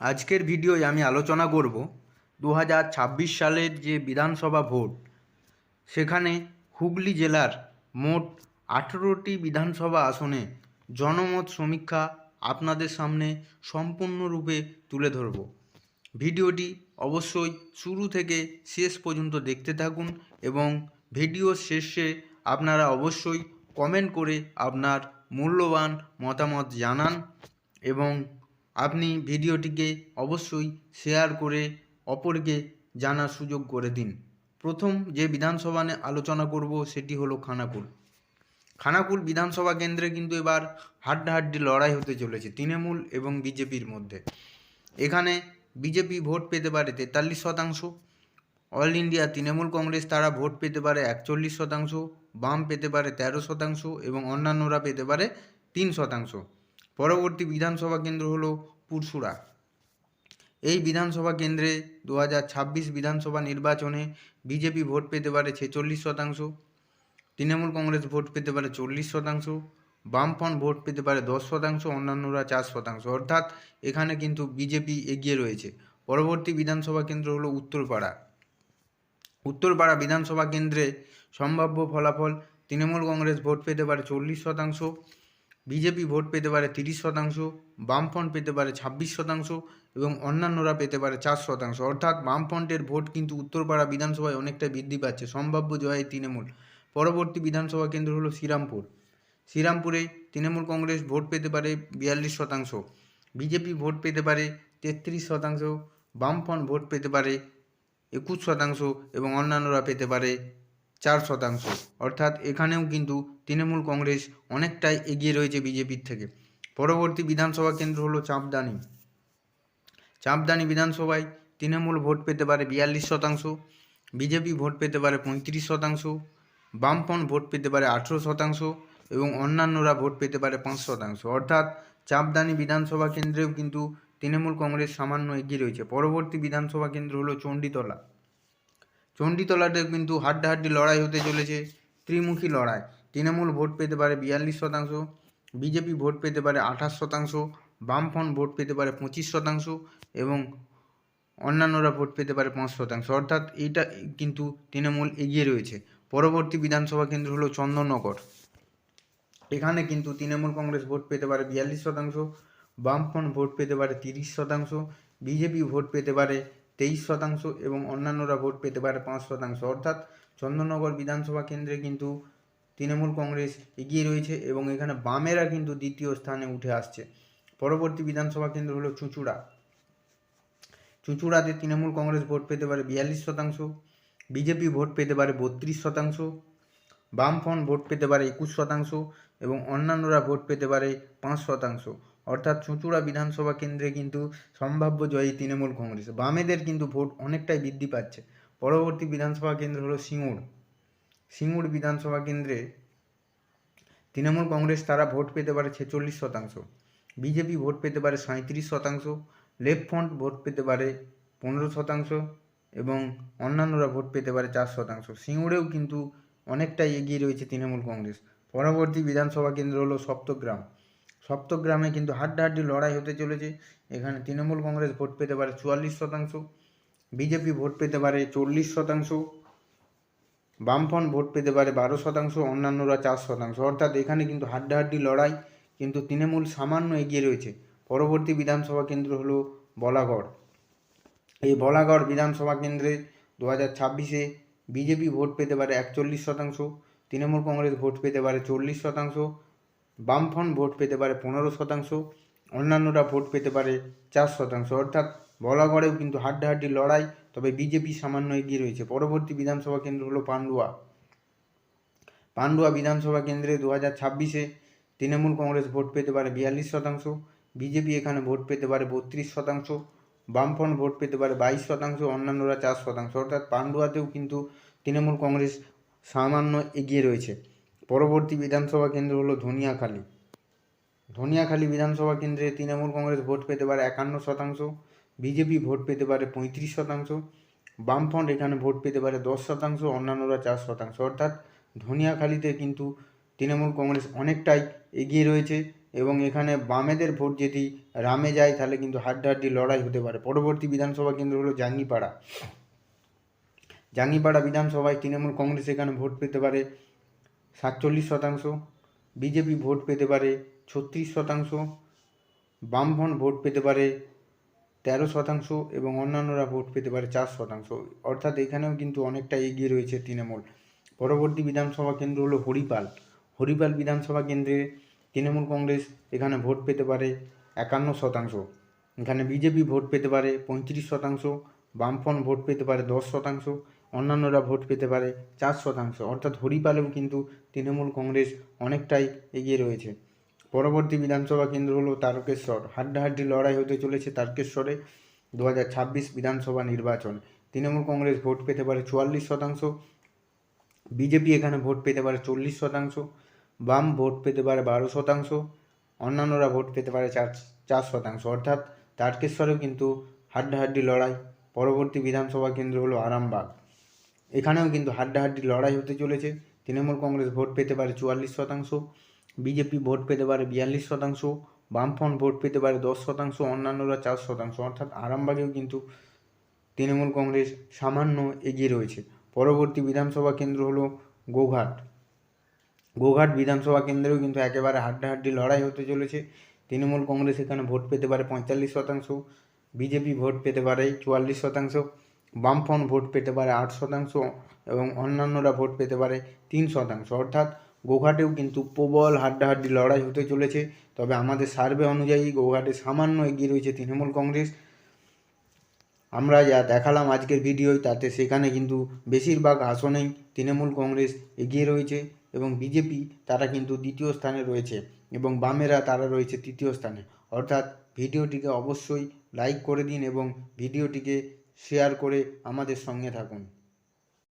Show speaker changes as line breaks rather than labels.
আজকের ভিডিওয় আমি আলোচনা করব দু হাজার ছাব্বিশ সালের যে বিধানসভা ভোট, সেখানে হুগলি জেলার মোট আঠেরোটি বিধানসভা আসনে জনমত সমীক্ষা আপনাদের সামনে সম্পূর্ণরূপে তুলে ধরব। ভিডিওটি অবশ্যই শুরু থেকে শেষ পর্যন্ত দেখতে থাকুন এবং ভিডিও শেষে আপনারা অবশ্যই কমেন্ট করে আপনার মূল্যবান মতামত জানান এবং আপনি ভিডিওটিকে অবশ্যই শেয়ার করে অপরকে জানার সুযোগ করে দিন। প্রথম যে বিধানসভা নিয়ে আলোচনা করব সেটি হলো খানাকুল। খানাকুল বিধানসভা কেন্দ্রে কিন্তু এবার হাড্ডাহাড্ডি লড়াই হতে চলেছে তৃণমূল এবং বিজেপির মধ্যে। এখানে বিজেপি ভোট পেতে পারে তেতাল্লিশ শতাংশ, অল ইন্ডিয়া তৃণমূল কংগ্রেস তারা ভোট পেতে পারে একচল্লিশ শতাংশ, বাম পেতে পারে তেরো শতাংশ এবং অন্যান্যরা পেতে পারে তিন শতাংশ। পরবর্তী বিধানসভা কেন্দ্র হলো পুরসুরা। এই বিধানসভা কেন্দ্রে দু হাজার ছাব্বিশ বিধানসভা নির্বাচনে বিজেপি ভোট পেতে পারে ছেচল্লিশ শতাংশ, তৃণমূল কংগ্রেস ভোট পেতে পারে চল্লিশ শতাংশ বামফ্রন্ট ভোট পেতে পারে দশ শতাংশ, অন্যান্যরা চার শতাংশ। অর্থাৎ এখানে কিন্তু বিজেপি এগিয়ে রয়েছে। পরবর্তী বিধানসভা কেন্দ্র হলো উত্তরপাড়া। উত্তরপাড়া বিধানসভা কেন্দ্রে সম্ভাব্য ফলাফল তৃণমূল কংগ্রেস ভোট পেতে পারে চল্লিশ শতাংশ বিজেপি ভোট পেতে পারে তিরিশ শতাংশ, বামফ্রন্ট পেতে পারে ছাব্বিশ শতাংশ এবং অন্যান্যরা পেতে পারে চার শতাংশ। অর্থাৎ বামফ্রন্টের ভোট কিন্তু উত্তরপাড়া বিধানসভায় অনেকটা বৃদ্ধি পাচ্ছে। সম্ভাব্য জয় তৃণমূল। পরবর্তী বিধানসভা কেন্দ্র হলো শ্রীরামপুর। শ্রীরামপুরে তৃণমূল কংগ্রেস ভোট পেতে পারে বিয়াল্লিশ শতাংশ, বিজেপি ভোট পেতে পারে তেত্রিশ শতাংশ, বামফ্রন্ট ভোট পেতে পারে একুশ শতাংশ এবং অন্যান্যরা পেতে পারে চার শতাংশ। অর্থাৎ এখানেও কিন্তু তৃণমূল কংগ্রেস অনেকটাই এগিয়ে রয়েছে বিজেপির থেকে। পরবর্তী বিধানসভা কেন্দ্র হলো চাঁপদানি। চাঁপদানি বিধানসভায় তৃণমূল ভোট পেতে পারে বিয়াল্লিশ শতাংশ, বিজেপি ভোট পেতে পারে পঁয়ত্রিশ শতাংশ বামপন ভোট পেতে পারে আঠেরো শতাংশ এবং অন্যান্যরা ভোট পেতে পারে পাঁচ শতাংশ। অর্থাৎ চাঁপদানি বিধানসভা কেন্দ্রেও কিন্তু তৃণমূল কংগ্রেস সামান্য এগিয়ে রয়েছে। পরবর্তী বিধানসভা কেন্দ্র হলো চণ্ডীতলা। চণ্ডীতলাতে কিন্তু হাড্ডাহাড্ডি লড়াই হতে চলেছে, ত্রিমুখী লড়াই। তৃণমূল ভোট পেতে পারে বিয়াল্লিশ শতাংশ, বিজেপি ভোট পেতে পারে আঠাশ শতাংশ, বামফ্রন্ট ভোট পেতে পারে পঁচিশ শতাংশ এবং অন্যান্যরা ভোট পেতে পারে পাঁচ শতাংশ। অর্থাৎ এইটা কিন্তু তৃণমূল এগিয়ে রয়েছে। পরবর্তী বিধানসভা কেন্দ্র হলো চন্দননগর। এখানে কিন্তু তৃণমূল কংগ্রেস ভোট পেতে পারে বিয়াল্লিশ শতাংশ, বামফ্রন্ট ভোট পেতে পারে তিরিশ শতাংশ, বিজেপি ভোট পেতে পারে তেইশ শতাংশ এবং অন্যান্যরা ভোট পেতে পারে পাঁচ শতাংশ। অর্থাৎ চন্দননগর বিধানসভা কেন্দ্রে কিন্তু তৃণমূল কংগ্রেস এগিয়ে রয়েছে এবং এখানে বামেরা কিন্তু দ্বিতীয় স্থানে উঠে আসছে। পরবর্তী বিধানসভা কেন্দ্র হলো চুঁচুড়া। চুঁচুড়াতে তৃণমূল কংগ্রেস ভোট পেতে পারে বিয়াল্লিশ শতাংশ, বিজেপি ভোট পেতে পারে বত্রিশ শতাংশ, বামফ্রন্ট ভোট পেতে পারে একুশ শতাংশ এবং অন্যান্যরা ভোট পেতে পারে পাঁচ শতাংশ। অর্থাৎ চুঁচুড়া বিধানসভা কেন্দ্রে কিন্তু সম্ভাব্য জয়ী তৃণমূল কংগ্রেস। বামেদের কিন্তু ভোট অনেকটাই বৃদ্ধি পাচ্ছে। পরবর্তী বিধানসভা কেন্দ্র হলো সিঙ্গুর। সিঙ্গুর বিধানসভা কেন্দ্রে তৃণমূল কংগ্রেস তারা ভোট পেতে পারে ছেচল্লিশ শতাংশ। বিজেপি ভোট পেতে পারে সাঁত্রিশ শতাংশ। লেফট ফ্রন্ট ভোট পেতে পারে পনেরো শতাংশ এবং অন্যান্যরা ভোট পেতে পারে চার শতাংশ। সিঙ্গুরেও কিন্তু অনেকটাই এগিয়ে রয়েছে তৃণমূল কংগ্রেস। পরবর্তী বিধানসভা কেন্দ্র হলো সপ্তগ্রাম। সপ্তগ্রামে কিন্তু হাড্ডাহাড্ডি লড়াই হতে চলেছে। এখানে তৃণমূল কংগ্রেস ভোট পেতে পারে চুয়াল্লিশ শতাংশ, বিজেপি ভোট পেতে পারে চল্লিশ শতাংশ, বামফ্রন্ট ভোট পেতে পারে বারো শতাংশ, অন্যান্যরা চার শতাংশ। অর্থাৎ এখানে কিন্তু হাড্ডাহাড্ডি লড়াই কিন্তু তৃণমূল সামান্য এগিয়ে রয়েছে। পরবর্তী বিধানসভা কেন্দ্র হলো বলাগড়। এই বলাগড় বিধানসভা কেন্দ্রে দু হাজার ছাব্বিশে বিজেপি ভোট পেতে পারে একচল্লিশ শতাংশ, তৃণমূল কংগ্রেস ভোট পেতে পারে চল্লিশ শতাংশ বামফ্রন্ট ভোট পেতে পারে পনেরো শতাংশ, অন্যান্যরা ভোট পেতে পারে চার শতাংশ। অর্থাৎ বলাগড়েও কিন্তু হাড্ডাহাড্ডি লড়াই, তবে বিজেপি সামান্য এগিয়ে রয়েছে। পরবর্তী বিধানসভা কেন্দ্র হলো পান্ডুয়া। পান্ডুয়া বিধানসভা কেন্দ্রে দু হাজার ছাব্বিশে তৃণমূল কংগ্রেস ভোট পেতে পারে বিয়াল্লিশ শতাংশ, বিজেপি এখানে ভোট পেতে পারে বত্রিশ শতাংশ, বামফ্রন্ট ভোট পেতে পারে বাইশ শতাংশ, অন্যান্যরা চার শতাংশ। অর্থাৎ পান্ডুয়াতেও কিন্তু তৃণমূল কংগ্রেস সামান্য এগিয়ে রয়েছে। পরবর্তী বিধানসভা কেন্দ্র হলো ধনিয়াখালী। ধনিয়াখালী বিধানসভা কেন্দ্রে তৃণমূল কংগ্রেস ভোট পেতে পারে একান্ন শতাংশ, বিজেপি ভোট পেতে পারে পঁয়ত্রিশ শতাংশ, বামফ্রন্ট এখানে ভোট পেতে পারে দশ শতাংশ, অন্যান্যরা চার শতাংশ। অর্থাৎ ধনিয়াখালীতে কিন্তু তৃণমূল কংগ্রেস অনেকটাই এগিয়ে রয়েছে এবং এখানে বামেদের ভোট যদি রামে যায়, তাহলে কিন্তু হাড্ডাহাড্ডি লড়াই হতে পারে। পরবর্তী বিধানসভা কেন্দ্র হলো জাঙ্গিপাড়া। জাঙ্গিপাড়া বিধানসভায় তৃণমূল কংগ্রেস এখানে ভোট পেতে পারে সাতচল্লিশ শতাংশ। বিজেপি ভোট পেতে পারে ছত্রিশ শতাংশ। বামফ্রন্ট ভোট পেতে পারে তেরো শতাংশ এবং অন্যান্যরা ভোট পেতে পারে চার শতাংশ। অর্থাৎ এখানেও কিন্তু অনেকটা এগিয়ে রয়েছে তৃণমূল। পরবর্তী বিধানসভা কেন্দ্র হলো হরিপাল। হরিপাল বিধানসভা কেন্দ্রে তৃণমূল কংগ্রেস এখানে ভোট পেতে পারে একান্ন শতাংশ। এখানে বিজেপি ভোট পেতে পারে পঁয়ত্রিশ শতাংশ। বামফ্রন্ট ভোট পেতে পারে দশ শতাংশ। অন্যান্যরা ভোট পেতে পারে চার শতাংশ। অর্থাৎ হরিপালেও কিন্তু তৃণমূল কংগ্রেস অনেকটাই এগিয়ে রয়েছে। পরবর্তী বিধানসভা কেন্দ্র হলো তারকেশ্বর। হাড্ডাহাড্ডি লড়াই হতে চলেছে তারকেশ্বরে। দু হাজার ছাব্বিশ বিধানসভা নির্বাচন। তৃণমূল কংগ্রেস ভোট পেতে পারে চুয়াল্লিশ শতাংশ। বিজেপি এখানে ভোট পেতে পারে চল্লিশ শতাংশ। বাম ভোট পেতে পারে বারো শতাংশ। অন্যান্যরা ভোট পেতে পারে চার চার শতাংশ। অর্থাৎ তারকেশ্বরেও কিন্তু হাড্ডাহাড্ডি লড়াই। পরবর্তী বিধানসভা কেন্দ্র হলো আরামবাগ। এখানেও কিন্তু হাড্ডাহাড্ডি লড়াই হতে চলেছে। তৃণমূল কংগ্রেস ভোট পেতে পারে চুয়াল্লিশ শতাংশ, বিজেপি ভোট পেতে পারে বিয়াল্লিশ শতাংশ, বামফ্রন্ট ভোট পেতে পারে দশ শতাংশ, অন্যান্যরা চার শতাংশ। অর্থাৎ আরামবাগেও কিন্তু তৃণমূল কংগ্রেস সামান্য এগিয়ে রয়েছে। পরবর্তী বিধানসভা কেন্দ্র হলো গোঘাট। গোঘাট বিধানসভা কেন্দ্রেও কিন্তু একেবারে হাড্ডাহাড্ডি লড়াই হতে চলেছে। তৃণমূল কংগ্রেস এখানে ভোট পেতে পারে পঁয়তাল্লিশ শতাংশ, বিজেপি ভোট পেতে পারে চুয়াল্লিশ শতাংশ। বামফ্রন্ট ভোট পেতে পারে আট শতাংশ এবং অন্যান্যরা ভোট পেতে পারে তিন শতাংশ। অর্থাৎ গোঘাটেও কিন্তু প্রবল হাড্ডাহাড্ডি লড়াই হতে চলেছে। তবে আমাদের সার্ভে অনুযায়ী গোঘাটে সামান্য এগিয়ে রয়েছে তৃণমূল কংগ্রেস। আমরা যা দেখালাম আজকের ভিডিওয় তাতে সেখানে কিন্তু বেশিরভাগ আসনেই তৃণমূল কংগ্রেস এগিয়ে রয়েছে এবং বিজেপি তারা কিন্তু দ্বিতীয় স্থানে রয়েছে এবং বামেরা তারা রয়েছে তৃতীয় স্থানে। অর্থাৎ ভিডিওটিকে অবশ্যই লাইক করে দিন এবং ভিডিওটিকে শেয়ার করে আমাদের সঙ্গে থাকুন।